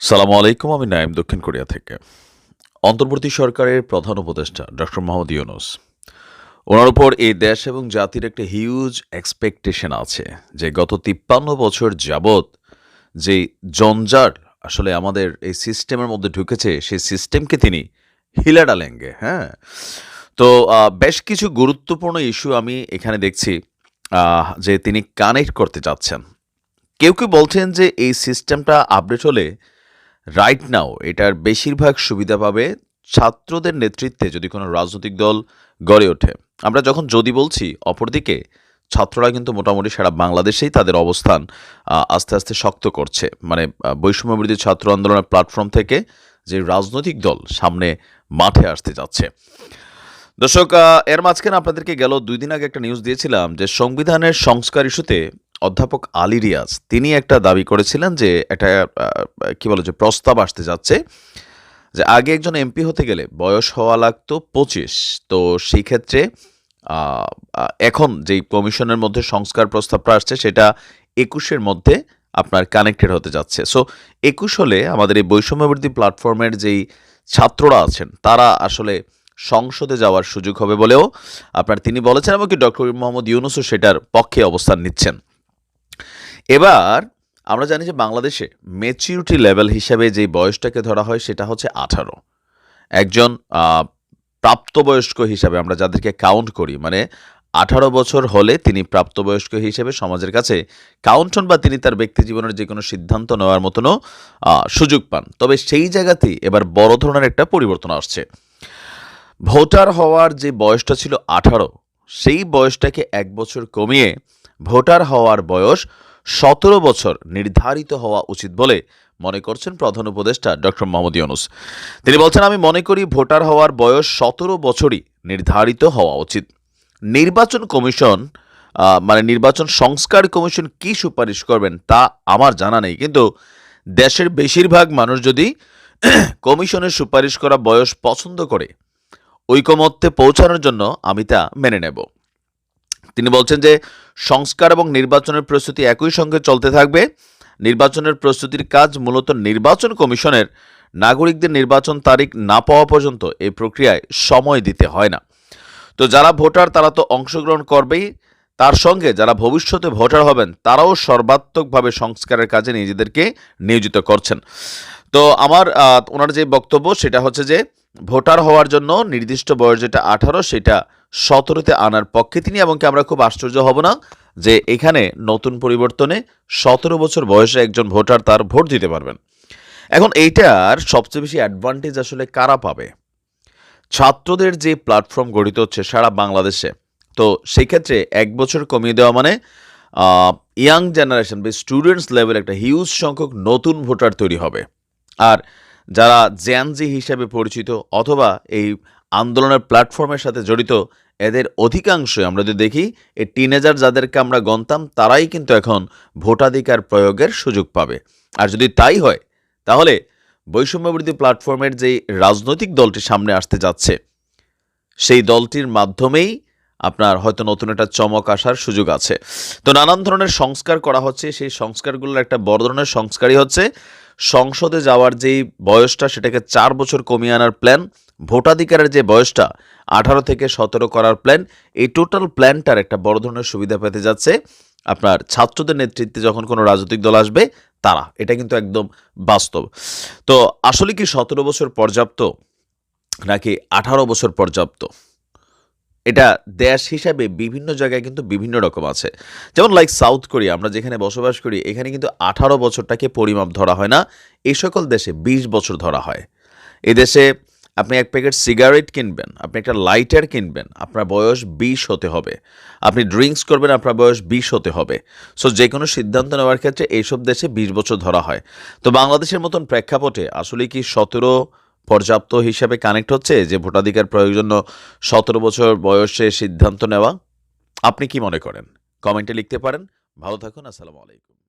সালামু আলাইকুম, আমি নাইম দক্ষিণ কোরিয়া থেকে। অন্তর্বর্তী সরকারের প্রধান উপদেষ্টা ডক্টর মোহাম্মদ ইউনুস। ওনার উপর এই দেশ এবং জাতির একটা হিউজ এক্সপেকটেশন আছে যে গত তিপ্পান্ন বছর যাবৎ যে জঞ্জাট আসলে আমাদের এই সিস্টেমের মধ্যে ঢুকেছে, সেই সিস্টেমকে তিনি হিলা ডালেঙ্গে হ্যাঁ? তো বেশ কিছু গুরুত্বপূর্ণ ইস্যু আমি এখানে দেখছি যে তিনি কানেক্ট করতে চাচ্ছেন। কেউ কেউ বলছেন যে এই সিস্টেমটা আপডেট হলে রাইট নাও এটার বেশিরভাগ সুবিধা পাবে ছাত্রদের নেতৃত্বে যদি কোনো রাজনৈতিক দল গড়ে ওঠে। আমরা যখন যদি বলছি, অপরদিকে ছাত্ররা কিন্তু মোটামুটি সারা বাংলাদেশেই তাদের অবস্থান আস্তে আস্তে শক্ত করছে। মানে বৈষম্যবিরোধী ছাত্র আন্দোলনের প্ল্যাটফর্ম থেকে যে রাজনৈতিক দল সামনে মাঠে আসতে যাচ্ছে। দর্শক এর মাঝখানে আপনাদেরকে গেল দুই দিন আগে একটা নিউজ দিয়েছিলাম যে সংবিধানের সংস্কার ইস্যুতে অধ্যাপক আলী রিয়াজ, তিনি একটা দাবি করেছিলেন যে একটা কি বলে যে প্রস্তাব আসতে যাচ্ছে যে আগে একজন এমপি হতে গেলে বয়স হওয়া লাগতো পঁচিশ। তো সেই ক্ষেত্রে এখন যেই কমিশনের মধ্যে সংস্কার প্রস্তাবটা আসছে সেটা একুশের মধ্যে আপনার কানেক্টেড হতে যাচ্ছে। সো একুশ হলে আমাদের এই বৈষম্যবর্তী প্ল্যাটফর্মের যেই ছাত্ররা আছেন, তারা আসলে সংসদে যাওয়ার সুযোগ হবে বলেও আপনার তিনি বলেছেন এবং কি ডক্টর মোহাম্মদ ইউনুসও সেটার পক্ষে অবস্থান নিচ্ছেন। এবার আমরা জানি যে বাংলাদেশে মেচিউরিটি লেভেল হিসাবে যে বয়সটাকে ধরা হয় সেটা হচ্ছে আঠারো। একজন প্রাপ্তবয়স্ক হিসাবে আমরা যাদেরকে কাউন্ট করি মানে আঠারো বছর হলে তিনি প্রাপ্তবয়স্ক হিসেবে সমাজের কাছে কাউন্ট বা তিনি তার ব্যক্তি জীবনের যে কোনো সিদ্ধান্ত নেওয়ার মতনও সুযোগ পান। তবে সেই জায়গাতেই এবার বড় ধরনের একটা পরিবর্তন আসছে। ভোটার হওয়ার যে বয়সটা ছিল আঠারো, সেই বয়সটাকে এক বছর কমিয়ে ভোটার হওয়ার বয়স সতেরো বছর নির্ধারিত হওয়া উচিত বলে মনে করছেন প্রধান উপদেষ্টা ডক্টর মোহাম্মদ ইউনুস। তিনি বলছেন, আমি মনে করি ভোটার হওয়ার বয়স সতেরো বছরই নির্ধারিত হওয়া উচিত। নির্বাচন কমিশন মানে নির্বাচন সংস্কার কমিশন কি সুপারিশ করবেন তা আমার জানা নেই। কিন্তু দেশের বেশিরভাগ মানুষ যদি কমিশনের সুপারিশ করা বয়স পছন্দ করে, ঐকমত্যে পৌঁছানোর জন্য আমি তা মেনে নেব। তিনি বলছেন যে সংস্কার এবং নির্বাচনের প্রস্তুতি একই সঙ্গে চলতে থাকবে। নির্বাচনের প্রস্তুতির কাজ মূলত নির্বাচন কমিশনের। নাগরিকদের নির্বাচন তারিখ না পাওয়া পর্যন্ত এই প্রক্রিয়ায় সময় দিতে হয় না। তো যারা ভোটার, তারা তো অংশগ্রহণ করবেই। তার সঙ্গে যারা ভবিষ্যতে ভোটার হবেন, তারাও সর্বাত্মকভাবে সংস্কারের কাজে নিজেদেরকে নিয়োজিত করছেন। তো আমার ওনার যে বক্তব্য, সেটা হচ্ছে যে ভোটার হওয়ার জন্য নির্দিষ্ট বয়স যেটা আঠারো, সেটা সতেরোতে আনার পক্ষে তিনি, এবং আমরা খুব আশ্চর্য হব না যে এখানে নতুন পরিবর্তনে সতেরো বছর বয়সে একজন ভোটার তার ভোট দিতে পারবেন। এখন এইটার সবচেয়ে বেশি অ্যাডভান্টেজ আসলে কারা পাবে? ছাত্রদের যে প্ল্যাটফর্ম গঠিত হচ্ছে সারা বাংলাদেশে, তো সেই ক্ষেত্রে এক বছর কমিয়ে দেওয়া মানে ইয়াং জেনারেশন বা স্টুডেন্টস লেভেল একটা হিউজ সংখ্যক নতুন ভোটার তৈরি হবে। আর যারা জ্যানজি হিসেবে পরিচিত অথবা এই আন্দোলনের প্ল্যাটফর্মের সাথে জড়িত, এদের অধিকাংশই আমরা যদি দেখি, এই টিনেজার যাদেরকে আমরা গণতাম, তারাই কিন্তু এখন ভোটাধিকার প্রয়োগের সুযোগ পাবে। আর যদি তাই হয়, তাহলে বৈষম্যবৃদ্ধি প্ল্যাটফর্মের যেই রাজনৈতিক দলটি সামনে আসতে যাচ্ছে, সেই দলটির মাধ্যমেই আপনার হয়তো নতুন একটা চমক আসার সুযোগ আছে। তো নানান ধরনের সংস্কার করা হচ্ছে, সেই সংস্কারগুলোর একটা বড় ধরনের সংস্কারই হচ্ছে সংসদে যাওয়ার যেই বয়সটা, সেটাকে চার বছর কমিয়ে আনার প্ল্যান ভোটাধিকারের যে বয়সটা, আঠারো থেকে সতেরো করার প্ল্যান এই টোটাল প্ল্যানটার একটা বড় ধরনের সুবিধা পেতে যাচ্ছে আপনার ছাত্রদের নেতৃত্বে যখন কোনো রাজনৈতিক দল আসবে, তারা। এটা কিন্তু একদম বাস্তব। তো আসলে কি সতেরো বছর পর্যাপ্ত, নাকি আঠারো বছর পর্যাপ্ত? এটা দেশ হিসাবে বিভিন্ন জায়গায় কিন্তু বিভিন্ন রকম আছে। যেমন লাইক সাউথ কোরিয়া আমরা যেখানে বসবাস করি, এখানে কিন্তু আঠারো বছরটাকে পরিমাপ ধরা হয় না। এই সকল দেশে বিশ বছর ধরা হয়। এই দেশে আপনি এক প্যাকেট সিগারেট কিনবেন, আপনি একটা লাইটার কিনবেন, আপনার বয়স বিশ হতে হবে। আপনি ড্রিঙ্কস করবেন, আপনার বয়স বিশ হতে হবে। সো যে কোনো সিদ্ধান্ত নেওয়ার ক্ষেত্রে এইসব দেশে বিশ বছর ধরা হয়। তো বাংলাদেশের মতন প্রেক্ষাপটে আসলে কি সতেরো পর্যাপ্ত হিসাবে কানেক্ট হচ্ছে যে ভোটাধিকার প্রয়োগের জন্য সতেরো বছর বয়সে সিদ্ধান্ত নেওয়া? আপনি কি মনে করেন? কমেন্টে লিখতে পারেন। ভালো থাকুন, আসসালামু আলাইকুম।